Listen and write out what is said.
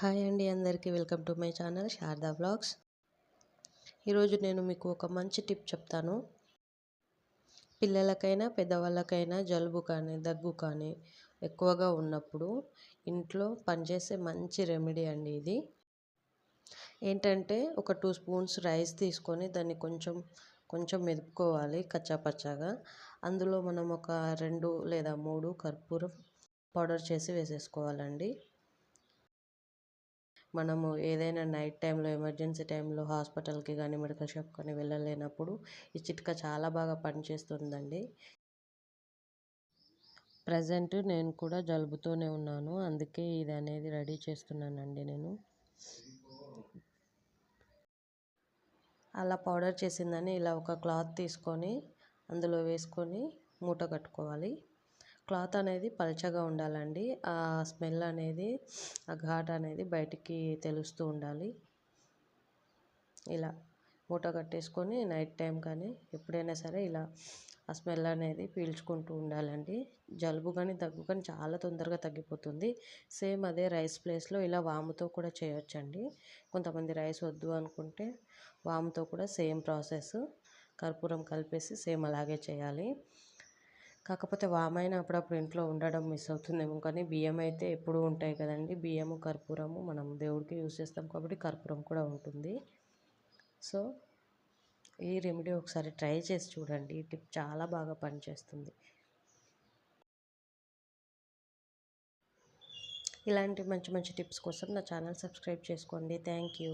Hi అండి అందరికీ welcome to my channel Sharada blogs ఈరోజు నేను మీకు ఒక మంచి టిప్ చెప్తాను. పిల్లలకైనా పెద్దవాళ్ళకైనా జలుబు కానీ దగ్గు కానీ ఎక్కువగా ఉన్నప్పుడు ఇంట్లో పనిచేసే మంచి రెమెడీ అండి ఇది. ఏంటంటే ఒక టూ స్పూన్స్ రైస్ తీసుకొని దాన్ని కొంచెం కొంచెం మెదుపుకోవాలి కచ్చాపచ్చాగా. అందులో మనం ఒక రెండు లేదా మూడు కర్పూరం పౌడర్ చేసి వేసేసుకోవాలండి. మనము ఏదైనా నైట్ టైంలో ఎమర్జెన్సీ టైంలో హాస్పిటల్కి కానీ మెడికల్ షాప్ కానీ వెళ్ళలేనప్పుడు ఈ చిట్కా చాలా బాగా పనిచేస్తుందండి. ప్రజెంట్ నేను కూడా జలుబుతోనే ఉన్నాను. అందుకే ఇది అనేది రెడీ చేస్తున్నానండి నేను. అలా పౌడర్ చేసిందని ఇలా ఒక క్లాత్ తీసుకొని అందులో వేసుకొని మూట కట్టుకోవాలి. క్లాత్ అనేది పలచగా ఉండాలండి. ఆ స్మెల్ అనేది ఆ ఘాట్ అనేది బయటికి తెలుస్తూ ఉండాలి. ఇలా మూట కట్టేసుకొని నైట్ టైం కానీ ఎప్పుడైనా సరే ఇలా ఆ స్మెల్ అనేది పీల్చుకుంటూ ఉండాలండి. జలుబు కానీ దగ్గు కానీ చాలా తొందరగా తగ్గిపోతుంది. సేమ్ అదే రైస్ ప్లేస్లో ఇలా వాముతో కూడా చేయొచ్చండి. కొంతమంది రైస్ వద్దు అనుకుంటే వాముతో కూడా సేమ్ ప్రాసెస్ కర్పూరం కలిపేసి సేమ్ అలాగే చేయాలి. కాకపోతే వామైన అప్పుడప్పుడు ఇంట్లో ఉండడం మిస్ అవుతుందేమో కానీ బియ్యం అయితే ఎప్పుడూ ఉంటాయి కదండి. బియ్యము కర్పూరము మనం దేవుడికి యూజ్ చేస్తాం కాబట్టి కర్పూరం కూడా ఉంటుంది. సో ఈ రెమెడీ ఒకసారి ట్రై చేసి చూడండి. ఈ టిప్ చాలా బాగా పనిచేస్తుంది. ఇలాంటి మంచి మంచి టిప్స్ కోసం నా ఛానల్ సబ్స్క్రైబ్ చేసుకోండి. Thank you.